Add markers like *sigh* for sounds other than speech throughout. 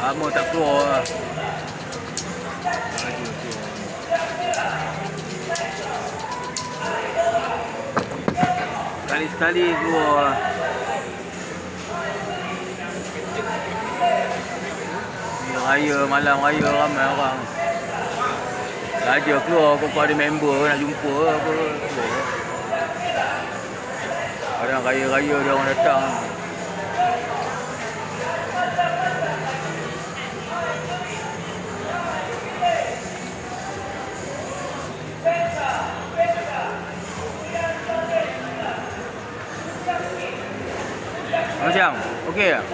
Lama tak keluar lah. Sekali-sekali keluar. Ni raya, malam raya ramai orang. Raja keluar, kau ada member nak jumpa apa. Kadang raya-raya dia orang datang. Okey tak?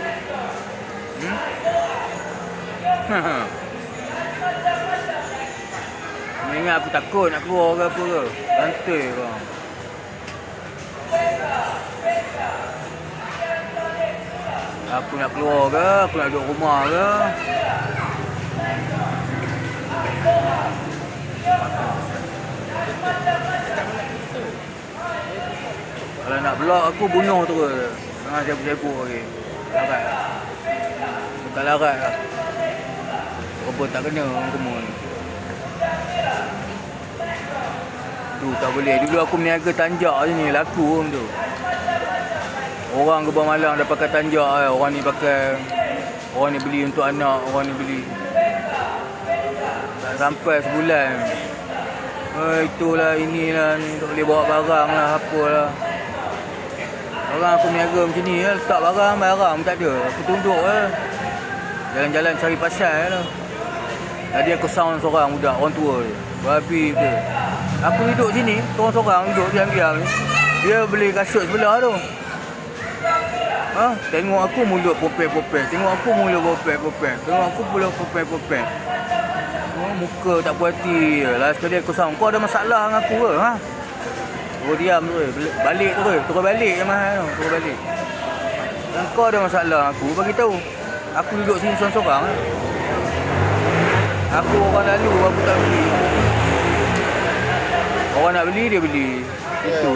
Hmm? *laughs* Ingat aku takut nak keluar ke apa ke? Santai kau. Aku nak keluar ke? Aku nak duduk rumah ke? Kalau nak block aku bunuh terus. Tengah sibuk-sibuk lagi. Larat lah. Bukan larat lah. Rumput tak kena orang ni. Tu tak boleh. Dulu aku meniaga tanjak sini. Laku pun tu. Orang bawah malang dah pakai tanjak eh. Orang ni pakai. Orang ni beli untuk anak. Orang ni beli. Sampai sebulan. Oh, itulah inilah ni. Tak boleh bawa barang lah. Apalah. Orang aku niaga macam ni lah. Letak barang, barang tak ada. Aku tunduk lah. Jalan-jalan cari pasal lah. Tadi aku sound seorang budak, orang tua dia. Babi tu. Aku duduk sini, seorang-seorang duduk diam-diam. Dia beli kasut sebelah tu. Ha? Tengok aku mulut popek-popek. Tengok aku mulut popek-popek. Tengok aku mulut popek-popek. Oh, muka tak puas hati. Last sekali aku sound. Kau ada masalah dengan aku ke? Ha? Terus diam tu eh. Balik tu eh. Terus balik je mahal tu. Terus balik. Dan kau ada masalah aku, bagi tahu. Aku duduk sini seorang-seorang. Eh. Aku orang lalu, aku tak beli. Orang nak beli, dia beli. Itu.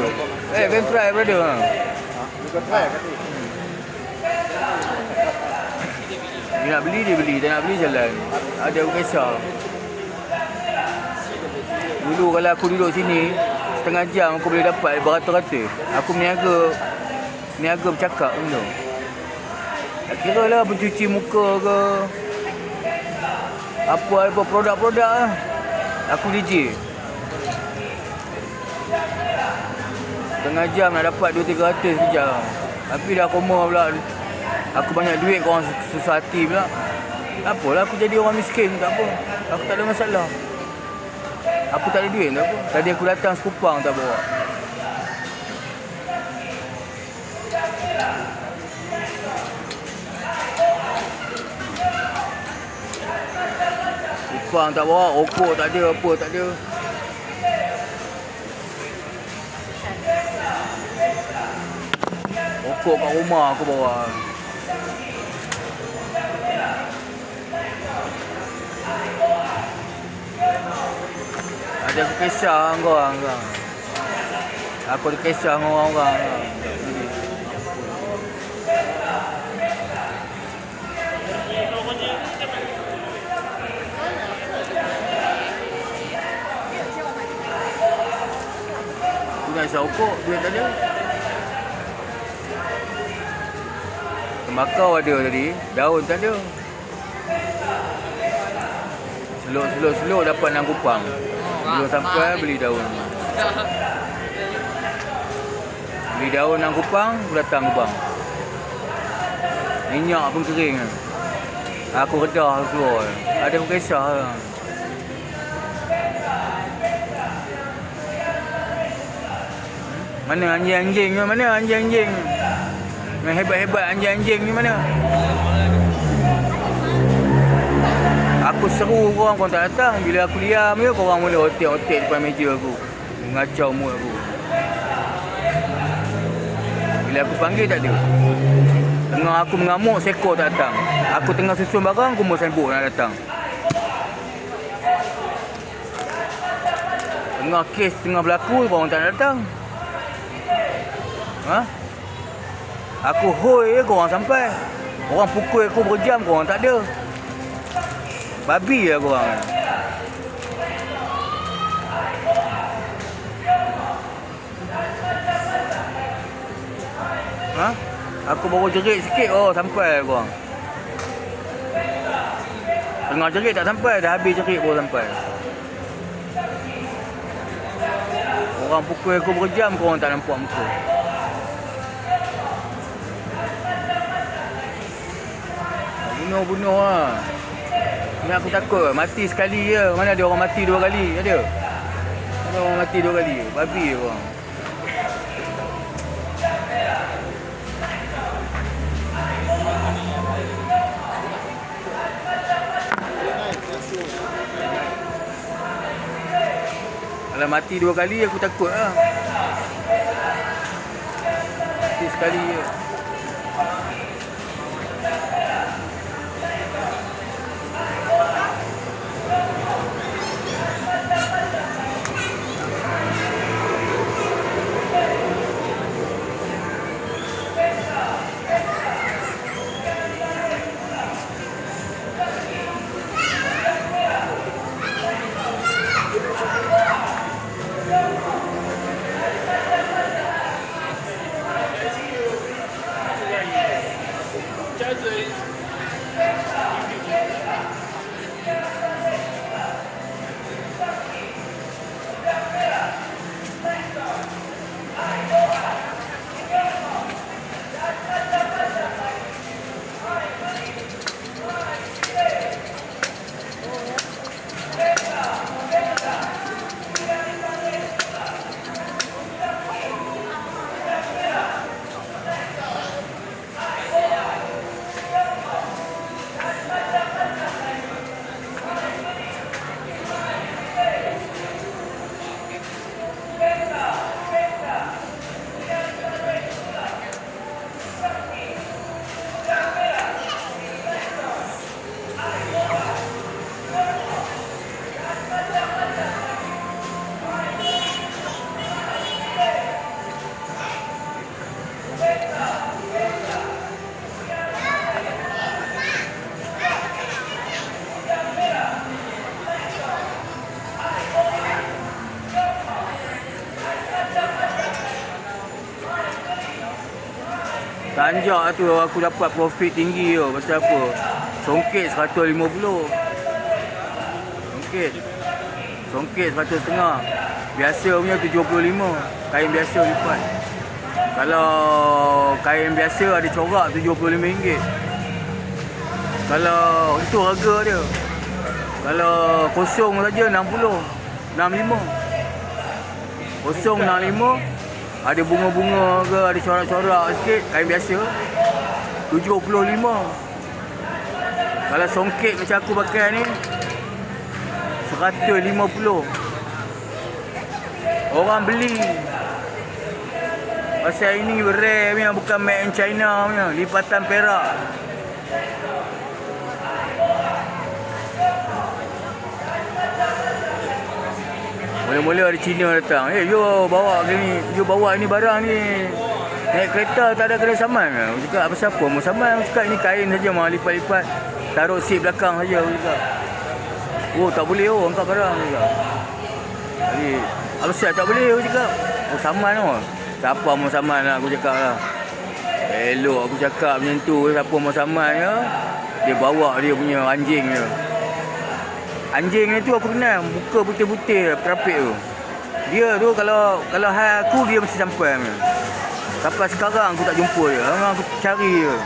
Eh, Ben try brother. Ha. Bukan try kata. Dia nak beli, dia beli. Dia nak beli, jalan. Ada aku kisah. Dulu kalau aku duduk sini, setengah jam aku boleh dapat beratus-ratus. Aku meniaga, meniaga bercakap pun tu. Tak kira lah pencuci muka ke. Apa-apa produk-produk lah. Aku DJ. Setengah jam nak dapat 2-300 sekejap. Tapi dah koma pula. Aku banyak duit korang susah hati pula. Apalah aku jadi orang miskin tak apa. Aku tak ada masalah. Aku tak ada duit tak apa. Tadi aku datang sekupang tak bawa. Kupang tak bawa, rokok tak ada, apa tak ada. Rokok kat rumah aku bawa. Ada aku kisah dengan orang orang. Aku ada kisah dengan orang-orang. Aku nak isap duit tak ada. Tembakau ada tadi, daun tak ada. Selok-selok-selok dapat enam kupang. Belum sampai beli daun. Beli daun enam kupang, aku datang ke bang. Minyak pun kering. Aku redah keluar. Ada pun kisah lah. Mana anjing-anjing? Mana anjing-anjing? Yang hebat-hebat anjing-anjing ni mana? Aku seru korang, korang tak datang. Bila aku diam je, korang mula otek-otek depan meja aku. Mengacau mood aku. Bila aku panggil, tak ada. Tengah aku mengamuk, sekor tak datang. Aku tengah susun barang, kumur sembuk nak datang. Tengah kes tengah berlaku, korang tak datang. Ha? Aku hoi je, korang sampai. Orang pukul aku berjam korang tak ada. Babi lah korang. Ha? Aku baru jerit sikit, oh sampai korang. Tengah jerit tak sampai, dah habis jerit baru sampai. Orang pukul aku berjam, korang tak nampak muka. Bunuh-bunuh lah. Ni aku takut mati sekali je. Mana ada orang mati dua kali? Ada? Ada orang mati dua kali? Babi orang. Kalau mati dua kali aku takut lah. Mati sekali je. Tanjak tu aku dapat profit tinggi tu Pasal apa? Songket 150 Songket. Songket 100 setengah Biasa punya 75 Kain biasa lipat. Kalau kain biasa ada corak RM75 Kalau itu harga dia Kalau kosong saja 60 65 Kosong 65 ada bunga-bunga ke, ada corak-corak sikit, kain biasa. 75. Kalau songket macam aku pakai ni 150. Orang beli. Pasal ini rare punya, bukan made in China punya, lipatan perak. Mula-mula ada Cina datang. Eh, yo bawa ni, yo bawa ni barang ni. Naik kereta tak ada kena saman? Aku cakap apa siapa mau saman? Aku cakap ni kain saja mau lipat-lipat. Taruh seat belakang saja aku cakap. Oh, tak boleh oh angkat barang aku cakap. Jadi, apa siap tak boleh aku cakap. Oh, saman oh. Siapa mau saman lah aku cakap lah. Elok aku cakap macam tu. Siapa mau saman ya? Dia bawa dia punya anjing dia. Anjing ni tu aku kenal Muka putih-putih Terapik tu. Dia tu kalau Kalau hai aku Dia mesti sampai. Ni. Sampai sekarang aku tak jumpa dia. Memang aku cari dia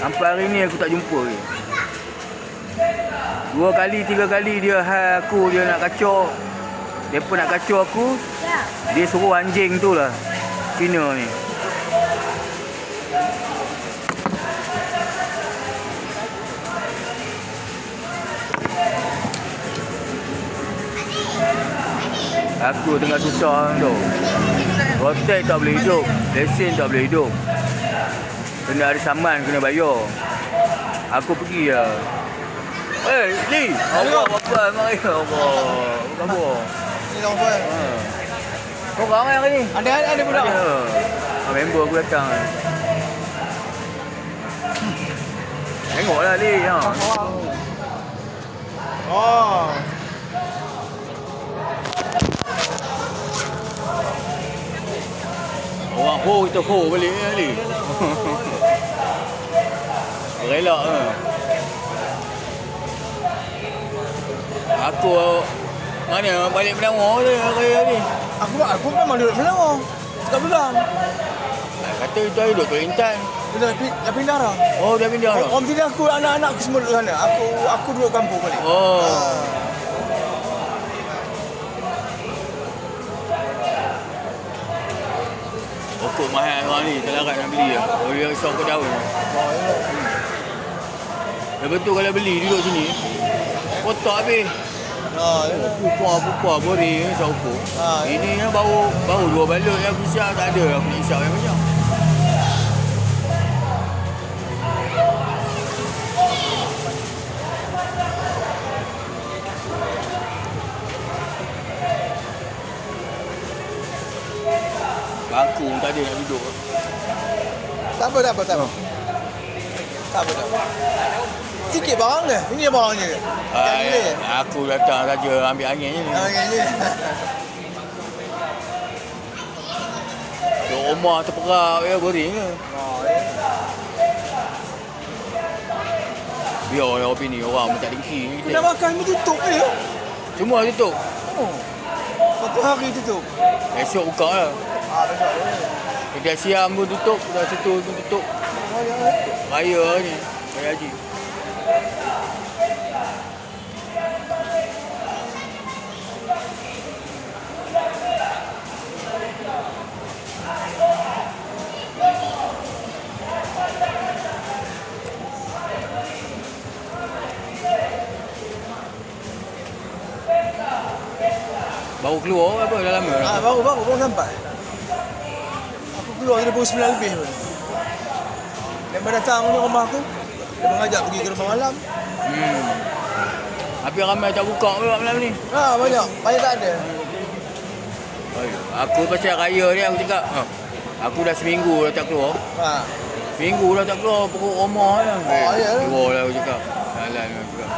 Sampai hari ni aku tak jumpa dia. Dua kali, tiga kali dia hai aku Dia nak kacau. Dia pun nak kacau aku. Dia suruh anjing tu lah. Cina ni Aku tengah susah tu. Rotek tak boleh hidup. Lesen tak boleh hidup. Kena ada saman, kena bayar. Aku pergi lah. Eh, Li! *laughs* Allah, apa? Mari, Allah. Apa khabar? Ni orang apa? Ha. Kau ramai hari ni? Ada ada ada budak. Ada. Ah, Member aku datang. Tengoklah Li. Ha. Oh. Ho kita ho balik ni Li. Relak ha. Aku mana balik Penang tu hari ni. Aku aku memang duduk Selangor. Dekat Belang. Kata itu hari duduk Kuala Intan. Dah dah pindah dah. Oh dah pindah dah. Om tidak aku anak-anak aku semua duduk sana. Aku aku duduk kampung balik. Oh. Ah. Pokok mahal orang ni? Telarat nak beli lah. Kalau dia risau ke daun ya. Dah betul kalau beli duduk sini. Kotak habis. Ah, ya. Pupah-pupah boring Risau ukur Ah, ya. Ini yang baru Baru dua balut yang aku isap tak ada. Aku nak isap yang banyak Bangku pun tak ada nak duduk Tak apa, tak apa, tak apa. Tak apa, tak apa. Sikit barang dia. Ini barangnya. Yang ini. Ah, Aku datang saja ambil angin je yang ini. Duduk rumah terperak ya boring ke Oh, ya. Biarlah opini orang pun tak dengki kita. makan ni tutup ya. Semua tutup. Oh. Satu hari tutup. Esok buka lah. Kedai siam pun tutup. Kedai situ pun tutup. Raya ni. Raya haji. Baru keluar apa dah lama Ah, baru, baru, baru sampai. Aku keluar dari pukul 9 lebih pun. Dia datang ni rumah aku. Dia mengajak pergi ke rumah malam. Hmm. Tapi ramai tak buka pula malam ni. Ah, banyak. Banyak tak ada. Oi, Aku pasal raya ni aku cakap. Ha. Aku dah seminggu dah tak keluar. Ha. Seminggu dah tak keluar pokok rumah je. Oh, ya. Keluar lah aku cakap. Jalan aku cakap.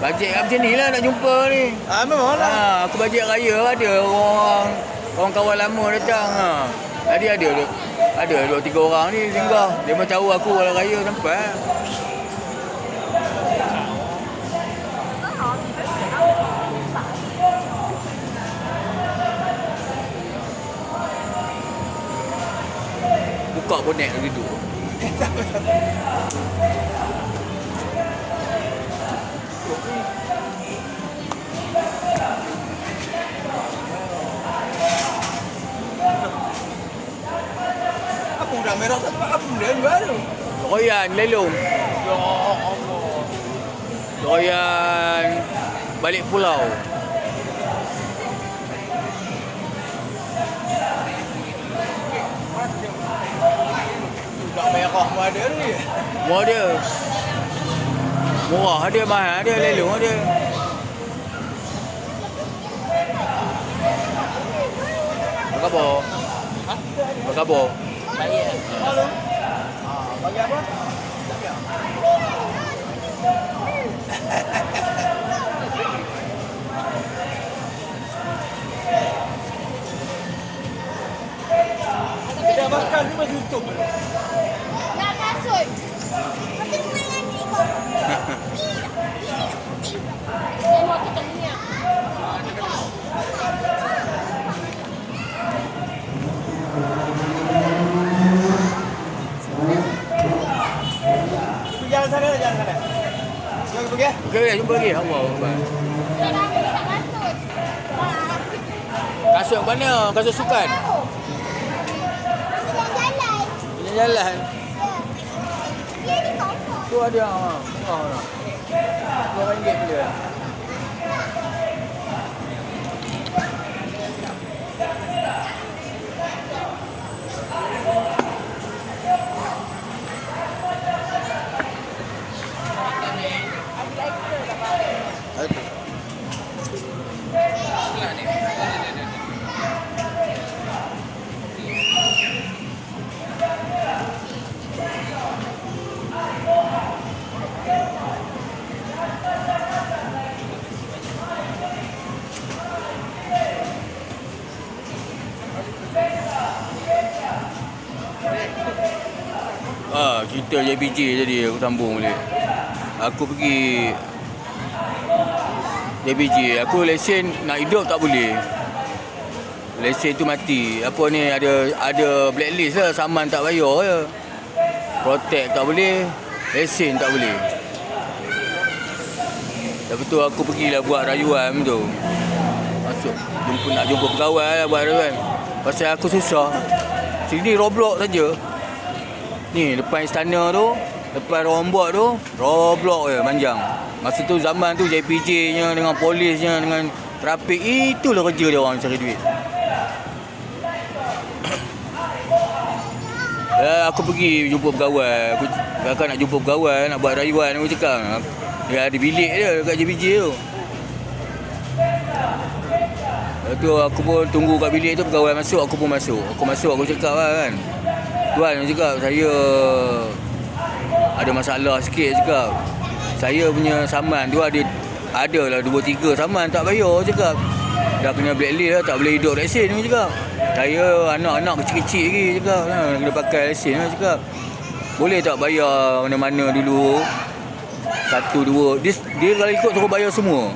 Bajet kat macam ni lah nak jumpa ni. Ah, memang lah. Ha, aku bajet raya ada orang orang kawan lama datang ha. Tadi ada ada ada dua tiga orang ni singgah. Dia mau tahu aku kalau raya sampai. Buka bonet lagi *laughs* tu. Apa udah merah tak? Apa benda ni baru? Royan lelong. Ya Allah. Royan balik pulau. Udah merah pun ada ni. Murah dia. Murah ada, mahal ada, lelong ada. Apa khabar? Halo. Ah, bagi apa? Dah makan ni masih tutup. Nak kasut. Tapi main ni kau. *laughs* pergi. eh? Okey, jumpa lagi. Allah kasut. Mana? Kasut sukan? jalan-jalan. Jalan-jalan. Dia ni kosong. Tu ada. Ha. Murah lah. Dua ringgit cerita JPJ tadi aku sambung balik. Aku pergi JPJ, aku lesen nak hidup tak boleh. Lesen tu mati. Apa ni ada ada blacklist lah, saman tak bayar je. Protect tak boleh, lesen tak boleh. Lepas tu aku pergilah buat rayuan tu. Masuk jumpa nak jumpa pegawai lah buat rayuan. Pasal aku susah. Sini Roblox saja. Ni depan istana tu, depan rombot tu, Roblox je panjang. Masa tu zaman tu JPJ-nya dengan polisnya dengan trafik itulah kerja dia orang cari duit. Ya, *coughs* aku pergi jumpa pegawai. Aku kakak nak jumpa pegawai, nak buat rayuan aku cakap. Dia ada bilik dia dekat JPJ tu. Lepas tu aku pun tunggu kat bilik tu pegawai masuk, aku pun masuk. Aku masuk, aku cakap lah kan. Tuan, cakap saya ada masalah sikit cakap. Saya punya saman tu ada lah dua tiga saman tak bayar cakap. Dah kena blacklist lah, tak boleh hidup lesen aku cakap. Saya anak-anak kecil-kecil lagi cakap. Ha, kena pakai lesen lah cakap. Boleh tak bayar mana-mana dulu? Satu, dua. Dia, dia kalau ikut suruh bayar semua.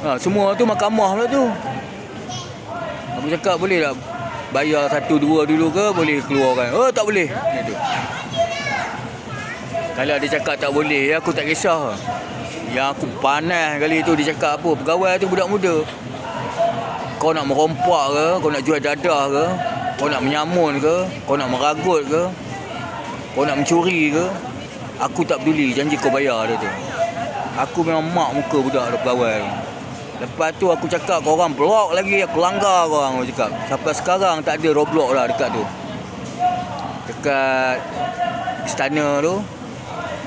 Ha, semua tu mahkamah pula tu. Aku cakap boleh tak bayar satu dua dulu ke boleh keluarkan. Oh tak boleh. Macam tu. Kalau dia cakap tak boleh aku tak kisah. Yang aku panas kali tu dia cakap apa? Pegawai tu budak muda. Kau nak merompak ke? Kau nak jual dadah ke? Kau nak menyamun ke? Kau nak meragut ke? Kau nak mencuri ke? Aku tak peduli janji kau bayar dia tu. Aku memang mak muka budak pegawai tu. Lepas tu aku cakap korang blok lagi aku langgar korang aku cakap. Sampai sekarang tak ada roblox lah dekat tu. Dekat istana tu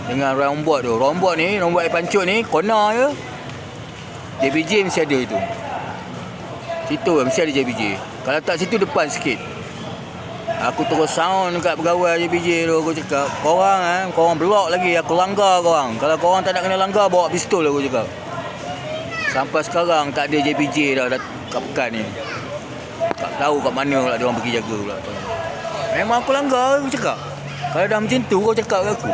dengan rombot tu. Rombot ni, rombot air pancut ni corner je. JPJ mesti ada itu. Situ mesti ada JPJ. Kalau tak situ depan sikit. Aku terus sound dekat pegawai JPJ tu aku cakap, korang eh, korang blok lagi aku langgar korang. Kalau korang tak nak kena langgar bawa pistol aku cakap. Sampai sekarang tak ada JPJ dah, kat pekan ni. Tak tahu kat mana pula dia orang pergi jaga pula. Memang aku langgar aku cakap. Kalau dah macam tu kau cakap kat aku.